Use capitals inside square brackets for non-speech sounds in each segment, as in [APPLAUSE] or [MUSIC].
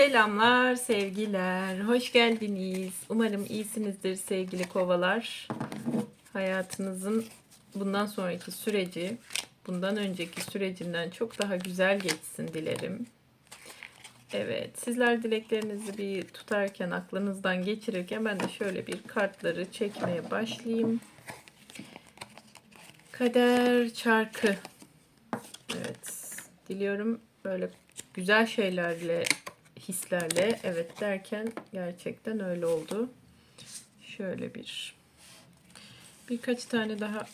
Selamlar, sevgiler. Hoş geldiniz. Umarım iyisinizdir sevgili kovalar. Hayatınızın bundan sonraki süreci, bundan önceki sürecinden çok daha güzel geçsin dilerim. Evet, sizler dileklerinizi bir tutarken, aklınızdan geçirirken ben de şöyle bir kartları çekmeye başlayayım. Kader çarkı. Evet, diliyorum böyle güzel şeylerle, hislerle evet derken gerçekten öyle oldu. Şöyle bir birkaç tane daha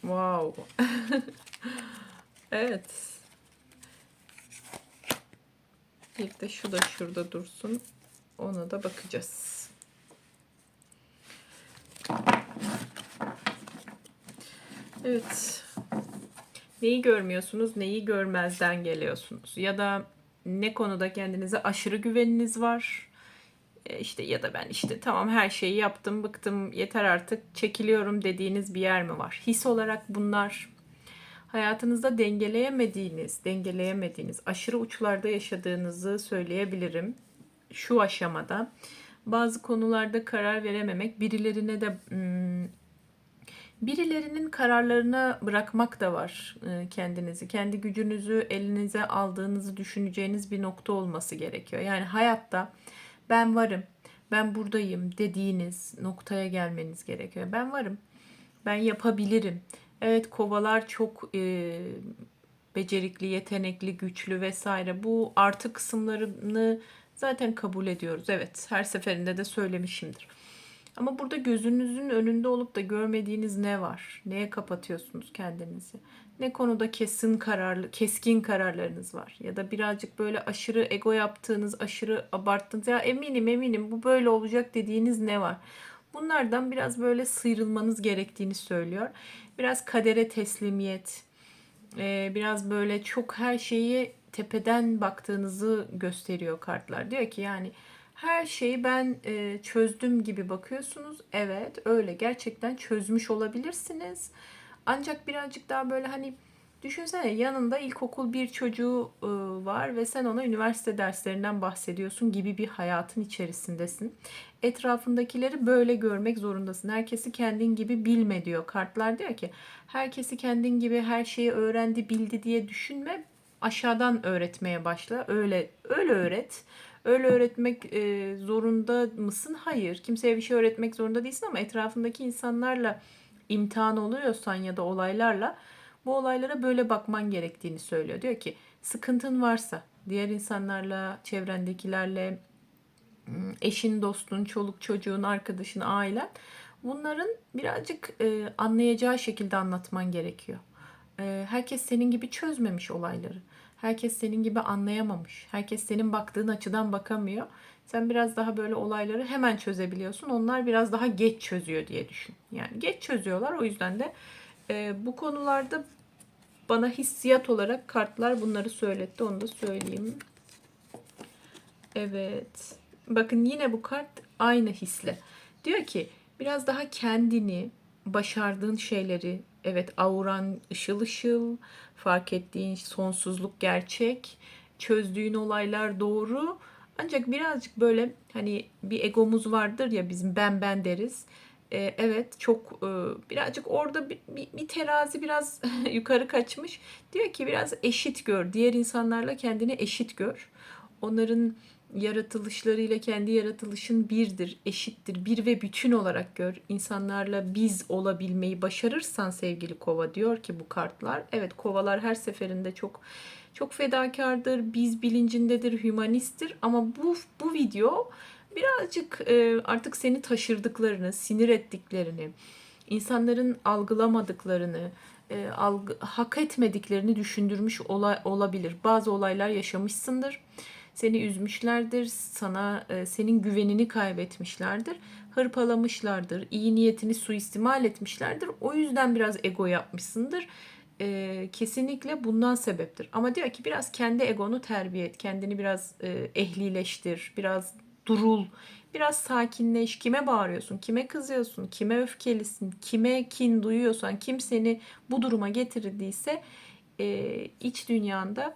Wow. [LAUGHS] evet. Bir de şu da şurada dursun. Ona da bakacağız. Evet. Neyi görmüyorsunuz, neyi görmezden geliyorsunuz? Ya da ne konuda kendinize aşırı güveniniz var? E işte ya da ben işte tamam her şeyi yaptım, bıktım, yeter artık, çekiliyorum dediğiniz bir yer mi var? His olarak bunlar hayatınızda dengeleyemediğiniz, dengeleyemediğiniz, aşırı uçlarda yaşadığınızı söyleyebilirim şu aşamada. Bazı konularda karar verememek, birilerine de hmm, birilerinin kararlarına bırakmak da var e, kendinizi. Kendi gücünüzü elinize aldığınızı düşüneceğiniz bir nokta olması gerekiyor. Yani hayatta ben varım, ben buradayım dediğiniz noktaya gelmeniz gerekiyor. Ben varım, ben yapabilirim. Evet kovalar çok e, becerikli, yetenekli, güçlü vesaire. Bu artı kısımlarını zaten kabul ediyoruz. Evet her seferinde de söylemişimdir. Ama burada gözünüzün önünde olup da görmediğiniz ne var? Neye kapatıyorsunuz kendinizi? Ne konuda kesin kararlı, keskin kararlarınız var? Ya da birazcık böyle aşırı ego yaptığınız, aşırı abarttığınız ya eminim eminim bu böyle olacak dediğiniz ne var? Bunlardan biraz böyle sıyrılmanız gerektiğini söylüyor. Biraz kadere teslimiyet, e, biraz böyle çok her şeyi tepeden baktığınızı gösteriyor kartlar. Diyor ki yani her şeyi ben e, çözdüm gibi bakıyorsunuz. Evet öyle gerçekten çözmüş olabilirsiniz. Ancak birazcık daha böyle hani düşünsene yanında ilkokul bir çocuğu e, var ve sen ona üniversite derslerinden bahsediyorsun gibi bir hayatın içerisindesin. Etrafındakileri böyle görmek zorundasın. Herkesi kendin gibi bilme diyor. Kartlar diyor ki herkesi kendin gibi her şeyi öğrendi bildi diye düşünme. Aşağıdan öğretmeye başla. Öyle öyle öğret. Öyle öğretmek e, zorunda mısın? Hayır. Kimseye bir şey öğretmek zorunda değilsin ama etrafındaki insanlarla imtihan oluyorsan ya da olaylarla bu olaylara böyle bakman gerektiğini söylüyor. Diyor ki sıkıntın varsa diğer insanlarla, çevrendekilerle, eşin, dostun, çoluk çocuğun, arkadaşın, ailen bunların birazcık e, anlayacağı şekilde anlatman gerekiyor. E, herkes senin gibi çözmemiş olayları. Herkes senin gibi anlayamamış. Herkes senin baktığın açıdan bakamıyor. Sen biraz daha böyle olayları hemen çözebiliyorsun. Onlar biraz daha geç çözüyor diye düşün. Yani geç çözüyorlar. O yüzden de e, bu konularda bana hissiyat olarak kartlar bunları söyletti. Onu da söyleyeyim. Evet. Bakın yine bu kart aynı hisle. Diyor ki biraz daha kendini, başardığın şeyleri, evet auran ışıl ışıl, fark ettiğin sonsuzluk gerçek, çözdüğün olaylar doğru. Ancak birazcık böyle hani bir egomuz vardır ya bizim ben ben deriz. Ee, evet çok e, birazcık orada bir, bir, bir terazi biraz [LAUGHS] yukarı kaçmış. Diyor ki biraz eşit gör. Diğer insanlarla kendini eşit gör. Onların yaratılışlarıyla kendi yaratılışın birdir, eşittir, bir ve bütün olarak gör. İnsanlarla biz olabilmeyi başarırsan sevgili kova diyor ki bu kartlar. Evet kovalar her seferinde çok çok fedakardır, biz bilincindedir, hümanisttir ama bu bu video birazcık e, artık seni taşırdıklarını, sinir ettiklerini, insanların algılamadıklarını, e, algı, hak etmediklerini düşündürmüş ola, olabilir. Bazı olaylar yaşamışsındır seni üzmüşlerdir, sana e, senin güvenini kaybetmişlerdir, hırpalamışlardır, iyi niyetini suistimal etmişlerdir. O yüzden biraz ego yapmışsındır. E, kesinlikle bundan sebeptir. Ama diyor ki biraz kendi egonu terbiye et, kendini biraz e, ehlileştir, biraz durul, biraz sakinleş. Kime bağırıyorsun, kime kızıyorsun, kime öfkelisin, kime kin duyuyorsan, kim seni bu duruma getirdiyse e, iç dünyanda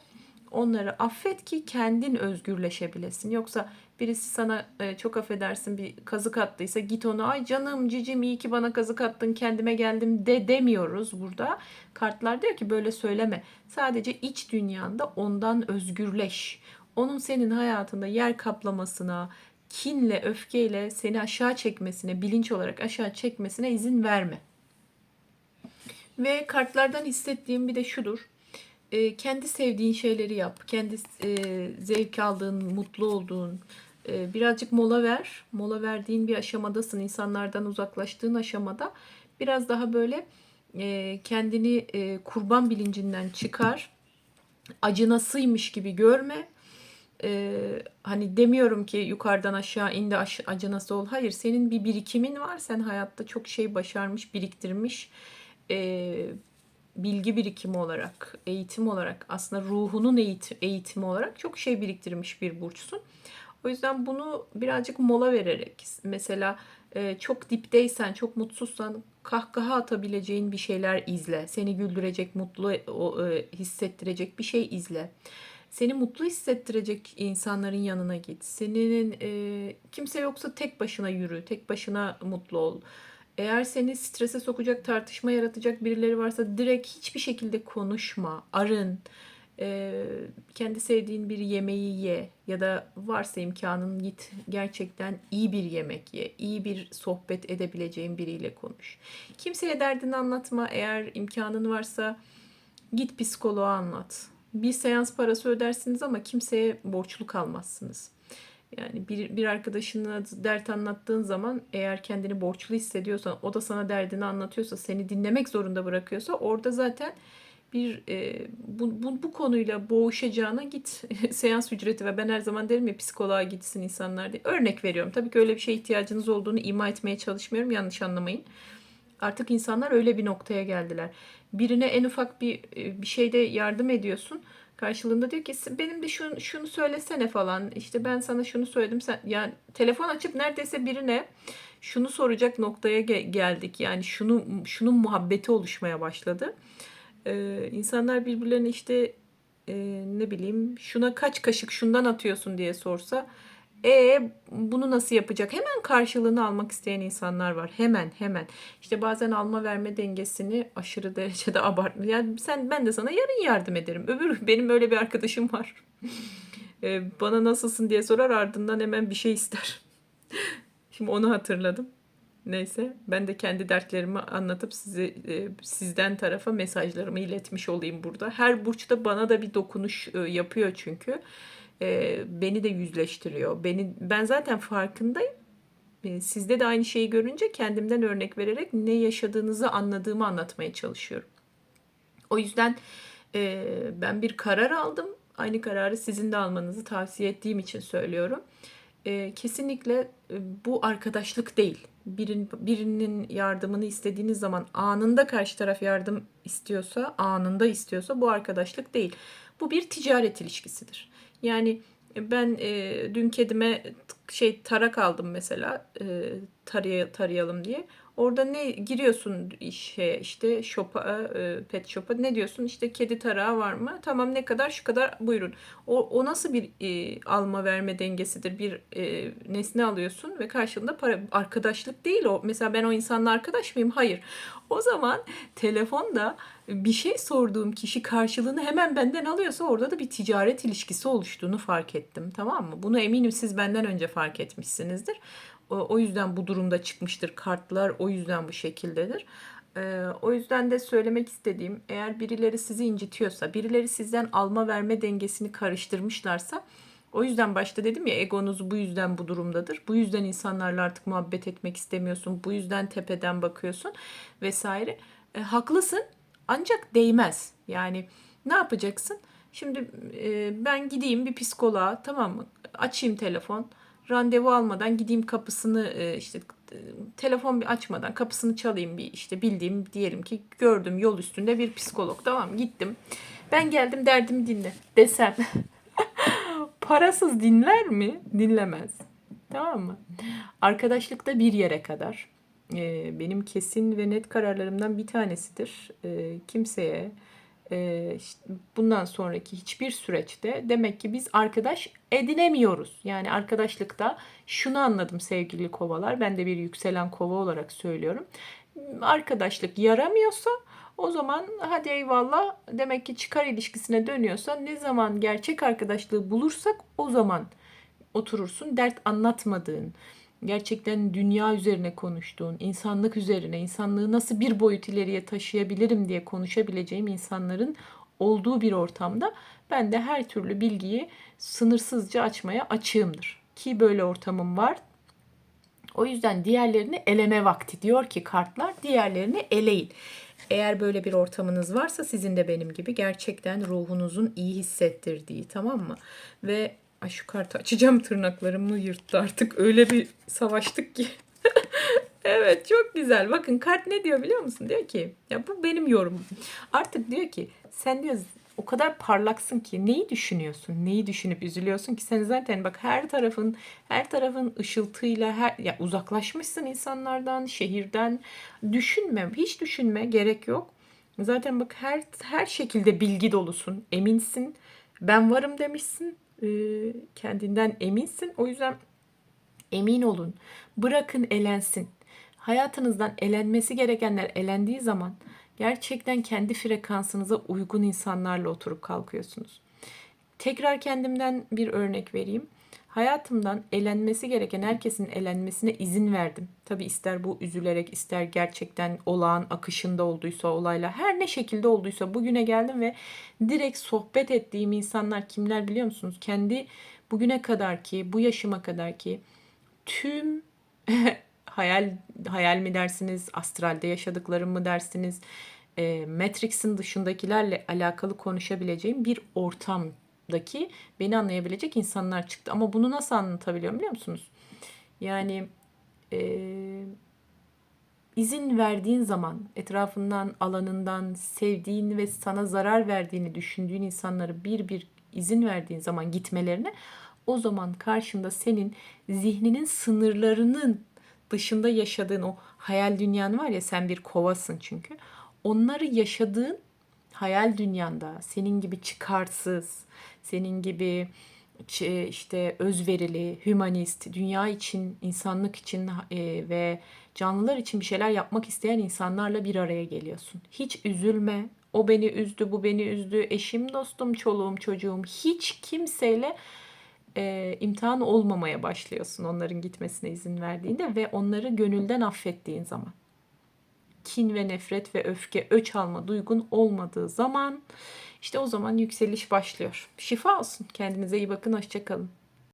onları affet ki kendin özgürleşebilesin. Yoksa birisi sana e, çok affedersin bir kazık attıysa git ona ay canım cicim iyi ki bana kazık attın kendime geldim de demiyoruz burada. Kartlar diyor ki böyle söyleme. Sadece iç dünyanda ondan özgürleş. Onun senin hayatında yer kaplamasına, kinle, öfkeyle seni aşağı çekmesine, bilinç olarak aşağı çekmesine izin verme. Ve kartlardan hissettiğim bir de şudur. E, kendi sevdiğin şeyleri yap. Kendi e, zevk aldığın, mutlu olduğun, e, birazcık mola ver. Mola verdiğin bir aşamadasın. insanlardan uzaklaştığın aşamada biraz daha böyle e, kendini e, kurban bilincinden çıkar. Acınasıymış gibi görme. E, hani demiyorum ki yukarıdan aşağı indi aş- acınası ol. Hayır senin bir birikimin var. Sen hayatta çok şey başarmış, biriktirmiş. E, bilgi birikimi olarak, eğitim olarak, aslında ruhunun eğit- eğitimi olarak çok şey biriktirmiş bir burçsun. O yüzden bunu birazcık mola vererek, mesela e, çok dipteysen, çok mutsuzsan kahkaha atabileceğin bir şeyler izle. Seni güldürecek, mutlu e, hissettirecek bir şey izle. Seni mutlu hissettirecek insanların yanına git. Senin e, kimse yoksa tek başına yürü, tek başına mutlu ol. Eğer seni strese sokacak, tartışma yaratacak birileri varsa direkt hiçbir şekilde konuşma, arın. Ee, kendi sevdiğin bir yemeği ye ya da varsa imkanın git gerçekten iyi bir yemek ye, iyi bir sohbet edebileceğin biriyle konuş. Kimseye derdini anlatma. Eğer imkanın varsa git psikoloğa anlat. Bir seans parası ödersiniz ama kimseye borçlu kalmazsınız. Yani bir, bir arkadaşına dert anlattığın zaman eğer kendini borçlu hissediyorsan o da sana derdini anlatıyorsa seni dinlemek zorunda bırakıyorsa orada zaten bir e, bu, bu, bu konuyla boğuşacağına git [LAUGHS] seans ücreti ve ben her zaman derim ya psikoloğa gitsin insanlar diye. Örnek veriyorum. Tabii ki öyle bir şeye ihtiyacınız olduğunu ima etmeye çalışmıyorum. Yanlış anlamayın. Artık insanlar öyle bir noktaya geldiler. Birine en ufak bir e, bir şeyde yardım ediyorsun. Karşılığında diyor ki benim de şunu, şunu söylesene falan. İşte ben sana şunu söyledim. Sen yani telefon açıp neredeyse birine şunu soracak noktaya ge- geldik. Yani şunu şunun muhabbeti oluşmaya başladı. Ee, insanlar birbirlerine işte e, ne bileyim şuna kaç kaşık şundan atıyorsun diye sorsa e bunu nasıl yapacak? Hemen karşılığını almak isteyen insanlar var. Hemen hemen. İşte bazen alma verme dengesini aşırı derecede [LAUGHS] abartma. Yani sen ben de sana yarın yardım ederim. Öbür benim öyle bir arkadaşım var. E, bana nasılsın diye sorar ardından hemen bir şey ister. [LAUGHS] Şimdi onu hatırladım. Neyse ben de kendi dertlerimi anlatıp sizi e, sizden tarafa mesajlarımı iletmiş olayım burada. Her burçta bana da bir dokunuş e, yapıyor çünkü. E, beni de yüzleştiriyor. Beni ben zaten farkındayım. E, sizde de aynı şeyi görünce kendimden örnek vererek ne yaşadığınızı anladığımı anlatmaya çalışıyorum. O yüzden e, ben bir karar aldım. Aynı kararı sizin de almanızı tavsiye ettiğim için söylüyorum. E, kesinlikle e, bu arkadaşlık değil. Birin, birinin yardımını istediğiniz zaman anında karşı taraf yardım istiyorsa, anında istiyorsa bu arkadaşlık değil. Bu bir ticaret ilişkisidir. Yani ben e, dün kedime şey tarak aldım mesela e, taraya, tarayalım diye. Orada ne giriyorsun işe işte shop'a e, pet shop'a ne diyorsun işte kedi tarağı var mı? Tamam ne kadar şu kadar buyurun. O, o nasıl bir e, alma verme dengesidir? Bir e, nesne alıyorsun ve karşılığında para arkadaşlık değil o. Mesela ben o insanla arkadaş mıyım? Hayır. O zaman telefonda bir şey sorduğum kişi karşılığını hemen benden alıyorsa orada da bir ticaret ilişkisi oluştuğunu fark ettim. Tamam mı? Bunu eminim siz benden önce fark etmişsinizdir. O, yüzden bu durumda çıkmıştır. Kartlar o yüzden bu şekildedir. Ee, o yüzden de söylemek istediğim eğer birileri sizi incitiyorsa, birileri sizden alma verme dengesini karıştırmışlarsa o yüzden başta dedim ya egonuz bu yüzden bu durumdadır. Bu yüzden insanlarla artık muhabbet etmek istemiyorsun. Bu yüzden tepeden bakıyorsun vesaire. E, haklısın ancak değmez. Yani ne yapacaksın? Şimdi e, ben gideyim bir psikoloğa tamam mı? Açayım telefon randevu almadan gideyim kapısını e, işte e, telefon bir açmadan kapısını çalayım bir işte bildiğim diyelim ki gördüm yol üstünde bir psikolog tamam gittim. Ben geldim derdimi dinle desem [LAUGHS] parasız dinler mi? Dinlemez. Tamam mı? Arkadaşlıkta bir yere kadar e, benim kesin ve net kararlarımdan bir tanesidir. kimseye e, işte bundan sonraki hiçbir süreçte demek ki biz arkadaş edinemiyoruz. Yani arkadaşlıkta şunu anladım sevgili kovalar. Ben de bir yükselen kova olarak söylüyorum. Arkadaşlık yaramıyorsa o zaman hadi eyvallah demek ki çıkar ilişkisine dönüyorsa ne zaman gerçek arkadaşlığı bulursak o zaman oturursun dert anlatmadığın, gerçekten dünya üzerine konuştuğun, insanlık üzerine, insanlığı nasıl bir boyut ileriye taşıyabilirim diye konuşabileceğim insanların olduğu bir ortamda ben de her türlü bilgiyi sınırsızca açmaya açığımdır. Ki böyle ortamım var. O yüzden diğerlerini eleme vakti diyor ki kartlar diğerlerini eleyin. Eğer böyle bir ortamınız varsa sizin de benim gibi gerçekten ruhunuzun iyi hissettirdiği tamam mı? Ve ay şu kartı açacağım tırnaklarımı yırttı artık öyle bir savaştık ki. [LAUGHS] evet çok güzel. Bakın kart ne diyor biliyor musun? Diyor ki ya bu benim yorumum. Artık diyor ki sen diyor o kadar parlaksın ki neyi düşünüyorsun? Neyi düşünüp üzülüyorsun ki sen zaten bak her tarafın her tarafın ışıltıyla her ya uzaklaşmışsın insanlardan, şehirden. Düşünme, hiç düşünme gerek yok. Zaten bak her her şekilde bilgi dolusun, eminsin. Ben varım demişsin. E, kendinden eminsin. O yüzden emin olun. Bırakın elensin. Hayatınızdan elenmesi gerekenler elendiği zaman gerçekten kendi frekansınıza uygun insanlarla oturup kalkıyorsunuz. Tekrar kendimden bir örnek vereyim. Hayatımdan elenmesi gereken herkesin elenmesine izin verdim. Tabi ister bu üzülerek ister gerçekten olağan akışında olduysa olayla her ne şekilde olduysa bugüne geldim ve direkt sohbet ettiğim insanlar kimler biliyor musunuz? Kendi bugüne kadar ki bu yaşıma kadar ki tüm [LAUGHS] hayal hayal mi dersiniz, astralde yaşadıklarım mı dersiniz, e, Matrix'in dışındakilerle alakalı konuşabileceğim bir ortamdaki beni anlayabilecek insanlar çıktı. Ama bunu nasıl anlatabiliyorum biliyor musunuz? Yani e, izin verdiğin zaman etrafından, alanından sevdiğin ve sana zarar verdiğini düşündüğün insanları bir bir izin verdiğin zaman gitmelerine o zaman karşında senin zihninin sınırlarının dışında yaşadığın o hayal dünyan var ya sen bir kovasın çünkü. Onları yaşadığın hayal dünyanda senin gibi çıkarsız, senin gibi işte özverili, hümanist, dünya için, insanlık için e, ve canlılar için bir şeyler yapmak isteyen insanlarla bir araya geliyorsun. Hiç üzülme. O beni üzdü, bu beni üzdü. Eşim, dostum, çoluğum, çocuğum. Hiç kimseyle e, imtihan olmamaya başlıyorsun onların gitmesine izin verdiğinde ve onları gönülden affettiğin zaman. Kin ve nefret ve öfke, öç alma duygun olmadığı zaman işte o zaman yükseliş başlıyor. Şifa olsun. Kendinize iyi bakın. Hoşçakalın.